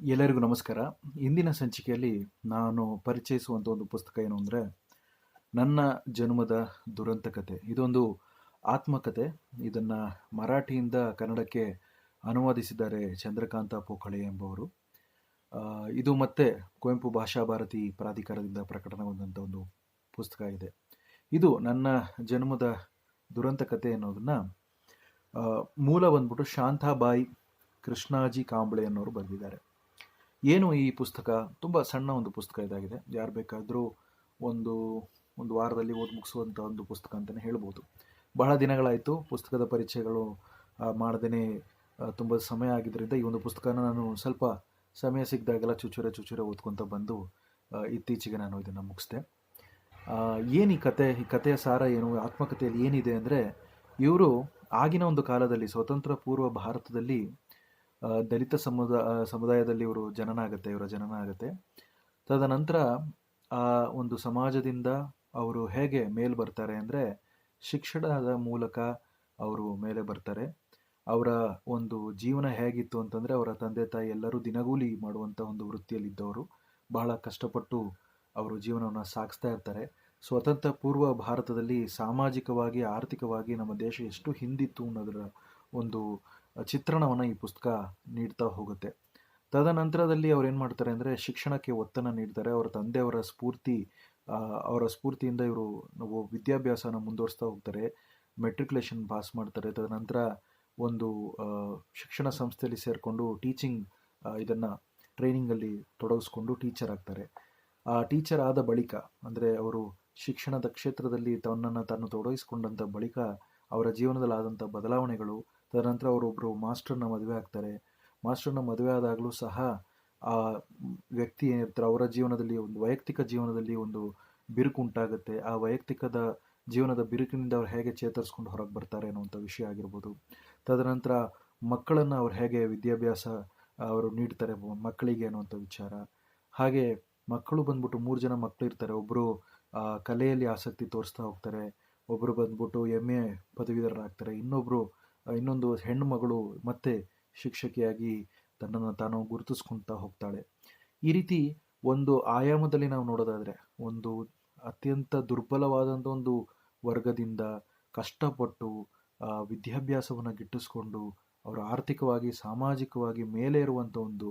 ಎಲ್ಲರಿಗೂ ನಮಸ್ಕಾರ. ಇಂದಿನ ಸಂಚಿಕೆಯಲ್ಲಿ ನಾನು ಪರಿಚಯಿಸುವಂಥ ಒಂದು ಪುಸ್ತಕ ಏನು ಅಂದರೆ, ನನ್ನ ಜನ್ಮದ ದುರಂತ ಕತೆ ಇದೊಂದು ಆತ್ಮಕತೆ. ಇದನ್ನು ಮರಾಠಿಯಿಂದ ಕನ್ನಡಕ್ಕೆ ಅನುವಾದಿಸಿದ್ದಾರೆ ಚಂದ್ರಕಾಂತ ಪೋಕಳೆ ಎಂಬವರು. ಇದು ಮತ್ತೆ ಕುವೆಂಪು ಭಾಷಾ ಭಾರತಿ ಪ್ರಾಧಿಕಾರದಿಂದ ಪ್ರಕಟಣಗೊಂಡಂಥ ಒಂದು ಪುಸ್ತಕ ಇದೆ. ಇದು ನನ್ನ ಜನ್ಮದ ದುರಂತ ಕತೆ ಅನ್ನೋದನ್ನ ಮೂಲ ಬಂದ್ಬಿಟ್ಟು ಶಾಂತಾಬಾಯಿ ಕೃಷ್ಣಾಜಿ ಕಾಂಬಳೆ ಅನ್ನೋರು ಬರೆದಿದ್ದಾರೆ. ಏನು ಈ ಪುಸ್ತಕ? ತುಂಬ ಸಣ್ಣ ಒಂದು ಪುಸ್ತಕ ಇದಾಗಿದೆ. ಯಾರು ಬೇಕಾದರೂ ಒಂದು ಒಂದು ವಾರದಲ್ಲಿ ಓದಿ ಮುಗಿಸುವಂಥ ಒಂದು ಪುಸ್ತಕ ಅಂತಲೇ ಹೇಳ್ಬೋದು. ಬಹಳ ದಿನಗಳಾಯಿತು ಪುಸ್ತಕದ ಪರಿಚಯಗಳು ಮಾಡದೇ ತುಂಬ ಸಮಯ ಆಗಿದ್ದರಿಂದ ಈ ಒಂದು ಪುಸ್ತಕನ ನಾನು ಸ್ವಲ್ಪ ಸಮಯ ಸಿಕ್ಕಿದಾಗೆಲ್ಲ ಚುಚ್ಚುರೆ ಚುಚುರೆ ಓದ್ಕೊತ ಬಂದು ಇತ್ತೀಚೆಗೆ ನಾನು ಇದನ್ನು ಮುಗಿಸ್ದೆ. ಏನು ಈ ಕತೆ? ಈ ಕಥೆಯ ಸಾರ ಏನು? ಆತ್ಮಕಥೆಯಲ್ಲಿ ಏನಿದೆ ಅಂದರೆ ಇವರು ಆಗಿನ ಒಂದು ಕಾಲದಲ್ಲಿ, ಸ್ವತಂತ್ರ ಪೂರ್ವ ಭಾರತದಲ್ಲಿ ದಲಿತ ಸಮುದಾಯ ಸಮುದಾಯದಲ್ಲಿ ಇವರು ಜನನ ಆಗುತ್ತೆ ಇವರ ಜನನ ಆಗುತ್ತೆ ತದನಂತರ, ಆ, ಒಂದು ಸಮಾಜದಿಂದ ಅವರು ಹೇಗೆ ಮೇಲ್ ಬರ್ತಾರೆ ಅಂದರೆ, ಶಿಕ್ಷಣದ ಮೂಲಕ ಅವರು ಮೇಲೆ ಬರ್ತಾರೆ. ಅವರ ಒಂದು ಜೀವನ ಹೇಗಿತ್ತು ಅಂತಂದರೆ, ಅವರ ತಂದೆ, ತಾಯಿ ಎಲ್ಲರೂ ದಿನಗೂಲಿ ಮಾಡುವಂಥ ಒಂದು ವೃತ್ತಿಯಲ್ಲಿದ್ದವರು. ಬಹಳ ಕಷ್ಟಪಟ್ಟು ಅವರು ಜೀವನವನ್ನು ಸಾಗಿಸ್ತಾ ಇರ್ತಾರೆ. ಸ್ವತಂತ್ರ ಪೂರ್ವ ಭಾರತದಲ್ಲಿ ಸಾಮಾಜಿಕವಾಗಿ, ಆರ್ಥಿಕವಾಗಿ ನಮ್ಮ ದೇಶ ಎಷ್ಟು ಹಿಂದಿತ್ತು ಅನ್ನೋದರ ಒಂದು ಚಿತ್ರಣವನ್ನು ಈ ಪುಸ್ತಕ ನೀಡ್ತಾ ಹೋಗುತ್ತೆ. ತದನಂತರದಲ್ಲಿ ಅವ್ರು ಏನು ಮಾಡ್ತಾರೆ ಅಂದರೆ ಶಿಕ್ಷಣಕ್ಕೆ ಒತ್ತನ್ನು ನೀಡ್ತಾರೆ. ಅವರ ತಂದೆಯವರ ಸ್ಫೂರ್ತಿ ಅವರ ಸ್ಫೂರ್ತಿಯಿಂದ ಇವರು ನಾವು ವಿದ್ಯಾಭ್ಯಾಸನ ಮುಂದುವರಿಸ್ತಾ ಹೋಗ್ತಾರೆ. ಮೆಟ್ರಿಕ್ಯುಲೇಷನ್ ಪಾಸ್ ಮಾಡ್ತಾರೆ. ತದನಂತರ ಒಂದು ಶಿಕ್ಷಣ ಸಂಸ್ಥೆಯಲ್ಲಿ ಸೇರಿಕೊಂಡು ಟೀಚಿಂಗ್ ಇದನ್ನು ಟ್ರೈನಿಂಗಲ್ಲಿ ತೊಡಗಿಸ್ಕೊಂಡು ಟೀಚರ್ ಆಗ್ತಾರೆ. ಆ ಟೀಚರ್ ಆದ ಬಳಿಕ, ಅಂದರೆ ಅವರು ಶಿಕ್ಷಣದ ಕ್ಷೇತ್ರದಲ್ಲಿ ತನ್ನನ್ನು ತಾನು ತೊಡಗಿಸ್ಕೊಂಡಂಥ ಬಳಿಕ ಅವರ ಜೀವನದಲ್ಲಿ ಆದಂಥ ಬದಲಾವಣೆಗಳು ತದನಂತರ ಅವರೊಬ್ಬರು ಮಾಸ್ಟರ್ನ ಮದುವೆ ಆಗ್ತಾರೆ. ಮಾಸ್ಟರ್ನ ಮದುವೆ ಆದಾಗಲೂ ಸಹ ಆ ವ್ಯಕ್ತಿ ಏನಿರ್ತಾರೆ ಅವರ ಜೀವನದಲ್ಲಿ ಒಂದು ವೈಯಕ್ತಿಕ ಜೀವನದಲ್ಲಿ ಒಂದು ಬಿರುಕು ಉಂಟಾಗುತ್ತೆ. ಆ ವೈಯಕ್ತಿಕದ ಜೀವನದ ಬಿರುಕಿನಿಂದ ಅವ್ರು ಹೇಗೆ ಚೇತರಿಸ್ಕೊಂಡು ಹೊರಗೆ ಬರ್ತಾರೆ ಅನ್ನುವಂಥ ವಿಷಯ ಆಗಿರ್ಬೋದು. ತದನಂತರ ಮಕ್ಕಳನ್ನು ಅವ್ರು ಹೇಗೆ ವಿದ್ಯಾಭ್ಯಾಸ, ಅವರು ನೀಡ್ತಾರೆ ಮಕ್ಕಳಿಗೆ ಅನ್ನುವಂಥ ವಿಚಾರ. ಹಾಗೆ ಮಕ್ಕಳು ಬಂದ್ಬಿಟ್ಟು ಮೂರು ಜನ ಮಕ್ಕಳು ಇರ್ತಾರೆ ಒಬ್ಬರು ಕಲೆಯಲ್ಲಿ ಆಸಕ್ತಿ ತೋರಿಸ್ತಾ ಹೋಗ್ತಾರೆ. ಒಬ್ಬರು ಬಂದ್ಬಿಟ್ಟು ಎಂ ಎ ಪದವೀಧರರಾಗ್ತಾರೆ. ಇನ್ನೊಬ್ಬರು ಇನ್ನೊಂದು ಹೆಣ್ಣು ಮಗಳು ಮತ್ತೆ ಶಿಕ್ಷಕಿಯಾಗಿ ತನ್ನನ್ನು ತಾನು ಗುರುತಿಸ್ಕೊಳ್ತಾ ಹೋಗ್ತಾಳೆ. ಈ ರೀತಿ ಒಂದು ಆಯಾಮದಲ್ಲಿ ನಾವು ನೋಡೋದಾದರೆ, ಒಂದು ಅತ್ಯಂತ ದುರ್ಬಲವಾದಂಥ ಒಂದು ವರ್ಗದಿಂದ ಕಷ್ಟಪಟ್ಟು ವಿದ್ಯಾಭ್ಯಾಸವನ್ನು ಗಿಟ್ಟಿಸ್ಕೊಂಡು, ಅವರು ಆರ್ಥಿಕವಾಗಿ, ಸಾಮಾಜಿಕವಾಗಿ ಮೇಲೆ ಇರುವಂಥ ಒಂದು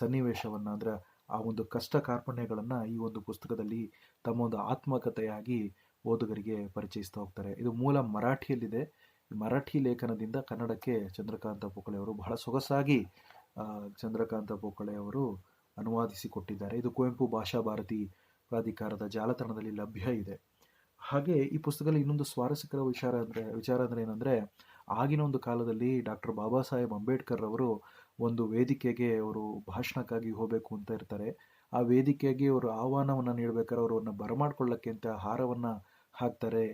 ಸನ್ನಿವೇಶವನ್ನ ಅಂದರೆ ಆ ಒಂದು ಕಷ್ಟ ಕಾರ್ಪಣ್ಯಗಳನ್ನು ಈ ಒಂದು ಪುಸ್ತಕದಲ್ಲಿ ತಮ್ಮ ಒಂದು ಆತ್ಮಕಥೆಯಾಗಿ ಓದುಗರಿಗೆ ಪರಿಚಯಿಸ್ತಾ ಹೋಗ್ತಾರೆ. ಇದು ಮೂಲ ಮರಾಠಿಯಲ್ಲಿದೆ. ಮರಾಠಿ ಲೇಖನದಿಂದ ಕನ್ನಡಕ್ಕೆ ಚಂದ್ರಕಾಂತ ಪೋಕಳೆ ಅವರು ಬಹಳ ಸೊಗಸಾಗಿ ಚಂದ್ರಕಾಂತ ಪೋಕಳೆ ಅವರು ಅನುವಾದಿಸಿ ಕೊಟ್ಟಿದ್ದಾರೆ ಇದು ಕುವೆಂಪು ಭಾಷಾ ಭಾರತಿ ಪ್ರಾಧಿಕಾರದ ಜಾಲತಾಣದಲ್ಲಿ ಲಭ್ಯ ಇದೆ. ಹಾಗೆ ಈ ಪುಸ್ತಕದಲ್ಲಿ ಇನ್ನೊಂದು ಸ್ವಾರಸ್ಯಕರ ವಿಚಾರ ಅಂದರೆ ವಿಚಾರ ಅಂದರೆ ಏನಂದರೆ, ಆಗಿನ ಒಂದು ಕಾಲದಲ್ಲಿ ಡಾಕ್ಟರ್ ಬಾಬಾ ಸಾಹೇಬ್ ಅಂಬೇಡ್ಕರ್ ಅವರು ಒಂದು ವೇದಿಕೆಗೆ ಅವರು ಭಾಷಣಕ್ಕಾಗಿ ಹೋಗಬೇಕು ಅಂತ ಇರ್ತಾರೆ. ಆ ವೇದಿಕೆಗೆ ಅವರು ಆಹ್ವಾನವನ್ನು ನೀಡಬೇಕಾದ್ರೆ ಅವರನ್ನು ಬರಮಾಡ್ಕೊಳ್ಳೋಕ್ಕೆ ಅಂತ ಹಾರವನ್ನು ಹಾಕ್ತಾರೆ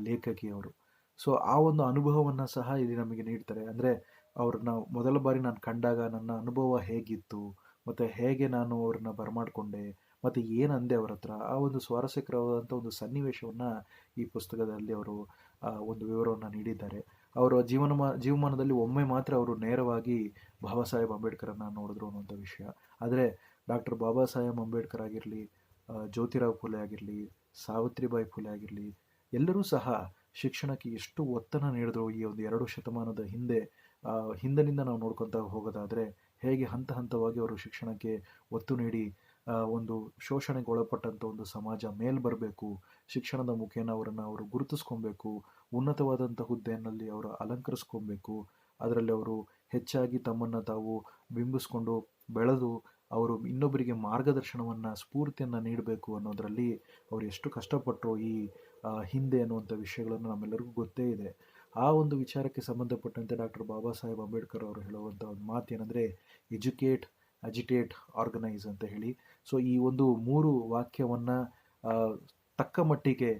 ಲೇಖಕಿಯವರು ಸೊ ಆ ಒಂದು ಅನುಭವವನ್ನು ಸಹ ಇಲ್ಲಿ ನಮಗೆ ನೀಡ್ತಾರೆ. ಅಂದರೆ, ಅವ್ರನ್ನ ಮೊದಲ ಬಾರಿ ನಾನು ಕಂಡಾಗ ನನ್ನ ಅನುಭವ ಹೇಗಿತ್ತು, ಮತ್ತು ಹೇಗೆ ನಾನು ಅವ್ರನ್ನ ಬರಮಾಡಿಕೊಂಡೆ, ಮತ್ತು ಏನು ಅಂದೆ ಅವ್ರ ಹತ್ರ, ಆ ಒಂದು ಸ್ವಾರಸ್ಯಕರವಾದಂಥ ಒಂದು ಸನ್ನಿವೇಶವನ್ನು ಈ ಪುಸ್ತಕದಲ್ಲಿ ಅವರು ಒಂದು ವಿವರವನ್ನು ನೀಡಿದ್ದಾರೆ. ಅವರ ಜೀವನ ಜೀವಮಾನದಲ್ಲಿ ಒಮ್ಮೆ ಮಾತ್ರ ಅವರು ನೇರವಾಗಿ ಬಾಬಾ ಸಾಹೇಬ್ ಅಂಬೇಡ್ಕರನ್ನು ನೋಡಿದ್ರು ಅನ್ನುವಂಥ ವಿಷಯ. ಆದರೆ, ಡಾಕ್ಟರ್ ಬಾಬಾ ಸಾಹೇಬ್ ಅಂಬೇಡ್ಕರ್ ಆಗಿರಲಿ ಜ್ಯೋತಿರಾವ್ ಫುಲೆ ಆಗಿರಲಿ, ಸಾವಿತ್ರಿಬಾಯಿ ಫುಲೆ ಆಗಿರಲಿ, ಎಲ್ಲರೂ ಸಹ ಶಿಕ್ಷಣಕ್ಕೆ ಎಷ್ಟು ಒತ್ತನ್ನು ನೀಡಿದ್ರು ಈ ಒಂದು ಎರಡು ಶತಮಾನದ ಹಿಂದೆ ಹಿಂದಿನಿಂದ ನಾವು ನೋಡ್ಕೊತಾ ಹೋಗೋದಾದರೆ ಹೇಗೆ ಹಂತ ಹಂತವಾಗಿ ಅವರು ಶಿಕ್ಷಣಕ್ಕೆ ಒತ್ತು ನೀಡಿ ಒಂದು ಶೋಷಣೆಗೆ ಒಳಪಟ್ಟಂಥ ಒಂದು ಸಮಾಜ ಮೇಲ್ ಬರಬೇಕು, ಶಿಕ್ಷಣದ ಮುಖೇನ ಅವರನ್ನು ಅವರು ಗುರುತಿಸ್ಕೊಬೇಕು ಉನ್ನತವಾದಂಥ ಹುದ್ದೆಯಲ್ಲಿ ಅವರು ಅಲಂಕರಿಸ್ಕೊಬೇಕು, ಅದರಲ್ಲಿ ಅವರು ಹೆಚ್ಚಾಗಿ ತಮ್ಮನ್ನು ತಾವು ಬಿಂಬಿಸ್ಕೊಂಡು ಬೆಳೆದು ಅವರು ಇನ್ನೊಬ್ಬರಿಗೆ ಮಾರ್ಗದರ್ಶನವನ್ನು, ಸ್ಫೂರ್ತಿಯನ್ನು ನೀಡಬೇಕು ಅನ್ನೋದರಲ್ಲಿ ಅವರು ಎಷ್ಟು ಕಷ್ಟಪಟ್ಟರು ಈ ಹಿಂದೆ ಅನ್ನುವಂಥ ವಿಷಯಗಳನ್ನು ನಮ್ಮೆಲ್ಲರಿಗೂ ಗೊತ್ತೇ ಇದೆ. ಆ ಒಂದು ವಿಚಾರಕ್ಕೆ ಸಂಬಂಧಪಟ್ಟಂತೆ ಡಾಕ್ಟರ್ ಬಾಬಾ ಸಾಹೇಬ್ ಅಂಬೇಡ್ಕರ್ ಅವರು ಹೇಳುವಂಥ ಒಂದು ಮಾತು ಏನಂದರೆ ಎಜುಕೇಟ್, ಅಜಿಟೇಟ್, ಆರ್ಗನೈಸ್ ಅಂತ ಹೇಳಿ. ಸೊ, ಈ ಒಂದು ಮೂರು ವಾಕ್ಯವನ್ನು ತಕ್ಕ ಮಟ್ಟಿಗೆ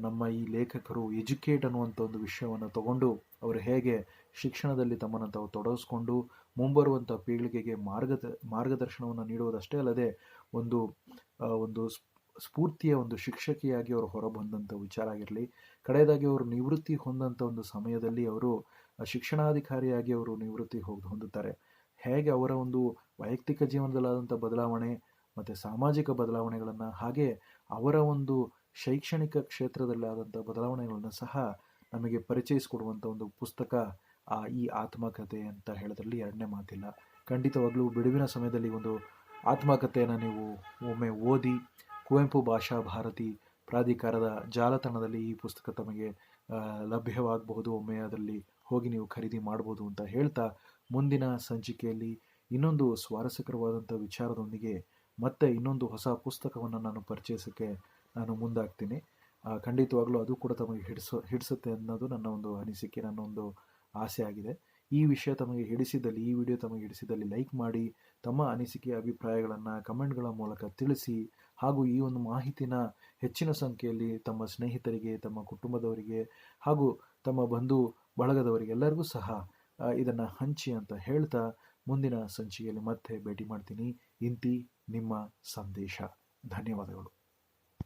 ನಮ್ಮ ಈ ಲೇಖಕರು ಎಜುಕೇಟ್ ಅನ್ನುವಂಥ ಒಂದು ವಿಷಯವನ್ನು ತಗೊಂಡು, ಅವರು ಹೇಗೆ ಶಿಕ್ಷಣದಲ್ಲಿ ತಮ್ಮನ್ನು ತಾವು ತೊಡಗಿಸ್ಕೊಂಡು ಮುಂಬರುವಂಥ ಪೀಳಿಗೆಗೆ ಮಾರ್ಗದ, ಮಾರ್ಗದರ್ಶನವನ್ನು ನೀಡುವುದಷ್ಟೇ ಅಲ್ಲದೆ, ಒಂದು ಒಂದು ಸ್ಫೂರ್ತಿಯ ಒಂದು ಶಿಕ್ಷಕಿಯಾಗಿ ಅವರು ಹೊರಬಂದಂಥ ವಿಚಾರ ಆಗಿರಲಿ, ಕಡೆಯದಾಗಿ ಅವರು ನಿವೃತ್ತಿ ಹೊಂದಂಥ ಒಂದು ಸಮಯದಲ್ಲಿ ಅವರು ಶಿಕ್ಷಣಾಧಿಕಾರಿಯಾಗಿ ಅವರು ನಿವೃತ್ತಿ ಹೋಗಿ, ಹೊಂದುತ್ತಾರೆ. ಹೇಗೆ ಅವರ ಒಂದು ವೈಯಕ್ತಿಕ ಜೀವನದಲ್ಲಾದಂಥ ಬದಲಾವಣೆ ಮತ್ತು ಸಾಮಾಜಿಕ ಬದಲಾವಣೆಗಳನ್ನು ಹಾಗೆ ಅವರ ಒಂದು ಶೈಕ್ಷಣಿಕ ಕ್ಷೇತ್ರದಲ್ಲಾದಂಥ ಬದಲಾವಣೆಗಳನ್ನು ಸಹ ನಮಗೆ ಪರಿಚಯಿಸಿಕೊಡುವಂಥ ಒಂದು ಪುಸ್ತಕ, ಆ ಈ ಆತ್ಮಕಥೆ ಅಂತ ಹೇಳೋದ್ರಲ್ಲಿ ಎರಡನೇ ಮಾತಿಲ್ಲ. ಖಂಡಿತವಾಗಲೂ ಬಿಡುವಿನ ಸಮಯದಲ್ಲಿ ಒಂದು ಆತ್ಮಕಥೆಯನ್ನು ನೀವು ಒಮ್ಮೆ ಓದಿ ಕುವೆಂಪು ಭಾಷಾ ಭಾರತಿ ಪ್ರಾಧಿಕಾರದ ಜಾಲತಾಣದಲ್ಲಿ ಈ ಪುಸ್ತಕ ತಮಗೆ ಲಭ್ಯವಾಗಬಹುದು. ಒಮ್ಮೆ ಅದರಲ್ಲಿ ಹೋಗಿ ನೀವು ಖರೀದಿ ಮಾಡ್ಬೋದು ಅಂತ ಹೇಳ್ತಾ ಮುಂದಿನ ಸಂಚಿಕೆಯಲ್ಲಿ ಇನ್ನೊಂದು ಸ್ವಾರಸ್ಯಕರವಾದಂಥ ವಿಚಾರದೊಂದಿಗೆ ಮತ್ತೆ ಇನ್ನೊಂದು ಹೊಸ ಪುಸ್ತಕವನ್ನು ನಾನು ಪರಿಚಯಿಸೋಕ್ಕೆ ನಾನು ಮುಂದಾಗ್ತೀನಿ. ಖಂಡಿತವಾಗಲೂ ಅದು ಕೂಡ ತಮಗೆ ಹಿಡಿಸೋ, ಹಿಡಿಸುತ್ತೆ ಅನ್ನೋದು ನನ್ನ ಒಂದು ಅನಿಸಿಕೆ, ನನ್ನ ಒಂದು ಆಸೆ ಆಗಿದೆ. ಈ ವಿಷಯ ತಮಗೆ ಹಿಡಿಸಿದಲ್ಲಿ, ಈ ವಿಡಿಯೋ ತಮಗೆ ಹಿಡಿಸಿದಲ್ಲಿ ಲೈಕ್ ಮಾಡಿ, ತಮ್ಮ ಅನಿಸಿಕೆ, ಅಭಿಪ್ರಾಯಗಳನ್ನು ಕಮೆಂಟ್ಗಳ ಮೂಲಕ ತಿಳಿಸಿ ಹಾಗೂ ಈ ಒಂದು ಮಾಹಿತಿನ ಹೆಚ್ಚಿನ ಸಂಖ್ಯೆಯಲ್ಲಿ ತಮ್ಮ ಸ್ನೇಹಿತರಿಗೆ, ತಮ್ಮ ಕುಟುಂಬದವರಿಗೆ ಹಾಗೂ ತಮ್ಮ ಬಂಧು ಬಳಗದವರಿಗೆ ಎಲ್ಲರಿಗೂ ಸಹ ಇದನ್ನು ಹಂಚಿ ಅಂತ ಹೇಳ್ತಾ ಮುಂದಿನ ಸಂಚಿಕೆಯಲ್ಲಿ ಮತ್ತೆ ಭೇಟಿ ಮಾಡ್ತೀನಿ. ಇಂತಿ ನಿಮ್ಮ ಸಂದೇಶ. ಧನ್ಯವಾದಗಳು.